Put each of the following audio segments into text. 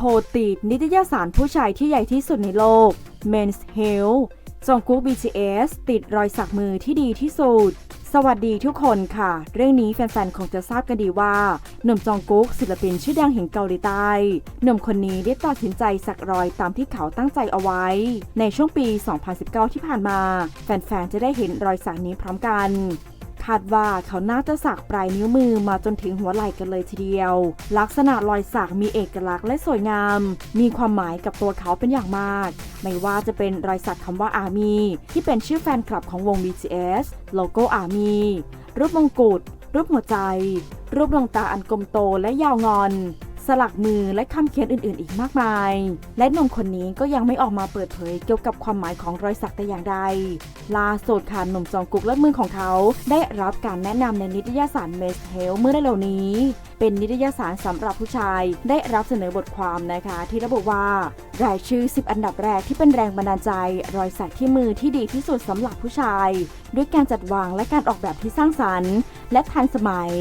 พติดนิตยสารผู้ชายที่ใหญ่ที่สุดในโลก Men's Health จงกุ๊ก BTS ติดรอยสักมือที่ดีที่สุด สวัสดีทุกคนค่ะ เรื่องนี้แฟนๆ คงจะทราบกันดีว่า หนุ่มจองกุ๊กศิลปินชื่อดังแห่งเกาหลีใต้ หนุ่มคนนี้ได้ตัดสินใจสักรอยตามที่เขาตั้งใจเอาไว้ ในช่วงปี 2019 ที่ผ่านมา แฟนๆ จะได้เห็นรอยสักนี้พร้อมกันาดว่าเขาน่าจะสักปลายนิ้วมือมาจนถึงหัวไหล่กันเลยทีเดียว ลักษณะรอยสักมีเอกลักษณ์และสวยงาม มีความหมายกับตัวเขาเป็นอย่างมาก ไม่ว่าจะเป็นรอยสักคำว่า ARMY ที่เป็นชื่อแฟนคลับของวง BTS โลโก้ ARMY รูปมงกุฎรูปหัวใจ รูปดวงตาอันกลมโตและยาวงอน ลักมือและคำเขียนอื่นๆ อีกมากมาย และหนุ่มคนนี้ก็ยังไม่ออกมาเปิดเผยเกี่ยวกับความหมายของรอยสักแต่อย่างใด ล่าสุดค่ะหนุ่มจองกุกและมือของเขา ได้รับการแนะนำในนิตยสารเมสเฮลเมื่อเร็วๆนี้ เป็นนิตยสารสำหรับผู้ชาย ได้รับเสนอบทความนะคะ ที่ระบุว่ารายชื่อ 10 อันดับแรกที่เป็นแรงบันดาลใจ รอยสักที่มือที่ดีที่สุดสำหรับผู้ชาย ด้วยการจัดวางและการออกแบบที่สร้างสรรค์ และทันสมัย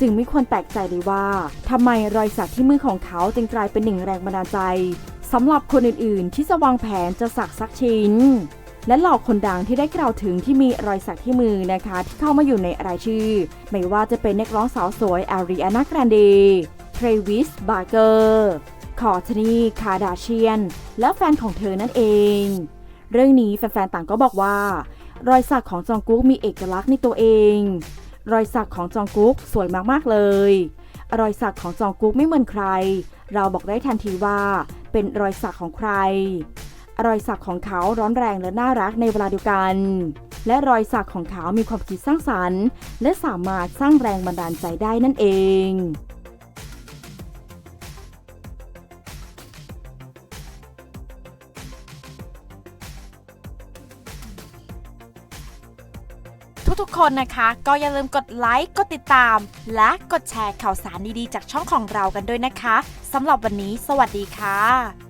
จึงไม่ควรแปลกใจเลยว่าทำไมรอยสักที่มือของเขาจึงกลายเป็นหนึ่งแรงบันดาลใจสำหรับคนอื่นๆ ที่จะวางแผนจะสักสักชิ้น และเหล่าคนดังที่ได้กล่าวถึงที่มีรอยสักที่มือนะคะ ที่เข้ามาอยู่ในรายชื่อ ไม่ว่าจะเป็นนักร้องสาวสวยอารีอานาแกรนเดเทรวิส บาร์เกอร์คอร์ทนีคาดาเชียน และแฟนของเธอนั่นเอง เรื่องนี้แฟนๆต่างก็บอกว่า รอยสักของจองกุ๊กมีเอกลักษณ์ในตัวเอง รอยสักของจองกุ๊กสวยมากๆเลย รอยสักของจองกุ๊กไม่เหมือนใคร เราบอกได้ทันทีว่าเป็นรอยสักของใคร รอยสักของเขาร้อนแรงและน่ารักในเวลาเดียวกัน และรอยสักของเขามีความคิดสร้างสรรค์ และสามารถสร้างแรงบันดาลใจได้นั่นเองทุกๆคนนะคะก็อย่าลืมกดไลค์ กดติดตาม และกดแชร์ข่าวสารดีๆ จากช่องของเรากันด้วยนะคะสำหรับวันนี้ สวัสดีค่ะ